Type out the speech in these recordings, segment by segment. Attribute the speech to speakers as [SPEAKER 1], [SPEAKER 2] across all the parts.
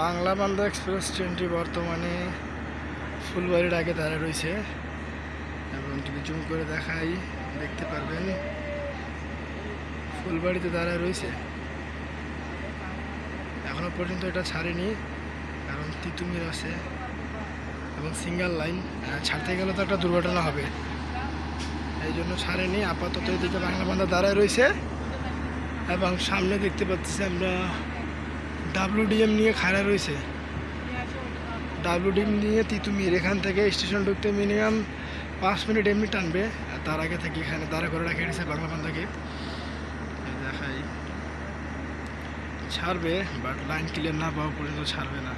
[SPEAKER 1] বাংলা বান্দা এক্সপ্রেস ট্রেনটি বর্তমানে ফুলবাড়ির আগে দাঁড়ায় রয়েছে। এবং যদি জুম করে দেখাই, দেখতে পারবেন, ফুলবাড়িতে দাঁড়ায় রয়েছে। এখনও পর্যন্ত এটা ছাড়েনি, কারণ তিতুমির আছে এবং সিঙ্গেল লাইন ছাড়তে গেলে তো একটা দুর্ঘটনা হবে। এই জন্য ছাড়েনি, আপাতত এদিকে বাংলা বান্ধা দাঁড়ায় রয়েছে। এবং সামনে দেখতে পাচ্ছি আমরা ডাব্লুডিএম নিয়ে খাড়া রয়েছে। ডাব্লুডিএম নিয়ে তিতুমির, এখান থেকে স্টেশন ঢুকতে মিনিমাম পাঁচ মিনিট এমনি টানবে, আর তার আগে থেকে এখানে দাঁড়া করে রাখে দিয়েছে বাংলা বান্ধাকে দেখাই। ছাড়বে বাট লাইন ক্লিয়ার না পাওয়া পর্যন্ত ছাড়বে না।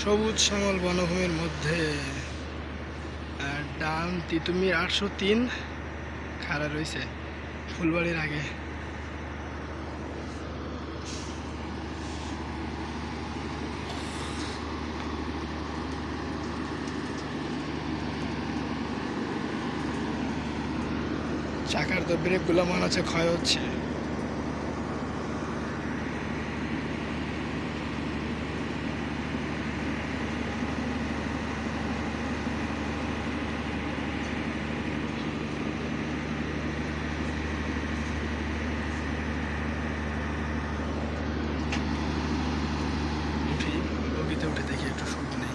[SPEAKER 1] সবুজ শ্যামল বনভূমির মধ্যে ডান তিতুমির আটশো তিন, খাড়া রয়েছে। ফুলবাড়ির আগে। চাকার তো ব্রেকগুলো মনে হচ্ছে ক্ষয় হচ্ছে। বগিতে উঠে দেখি একটু সুখ নেই।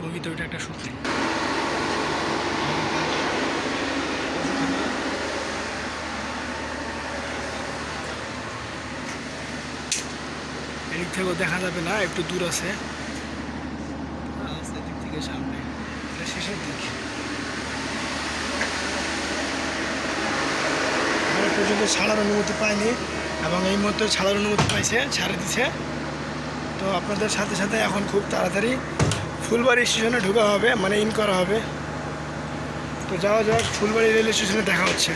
[SPEAKER 1] বগিতে উঠে একটা সুখ নেই। এদিক থেকেও দেখা যাবে না একটু দূর আছে। এদিক থেকে সামনে। শেষের দিক। পর্যন্ত ছাড়ার অনুমতি পাইনি এবং এই মুহূর্তে ছাড়ার অনুমতি পাইছে ছাড়ে দিছে। তো আপনাদের সাথে সাথে এখন খুব তাড়াতাড়ি ফুলবাড়ি স্টেশনে ঢোকা হবে মানে ইন করা হবে। তো যাওয়া যাক ফুলবাড়ি রেল স্টেশনে দেখা হচ্ছে।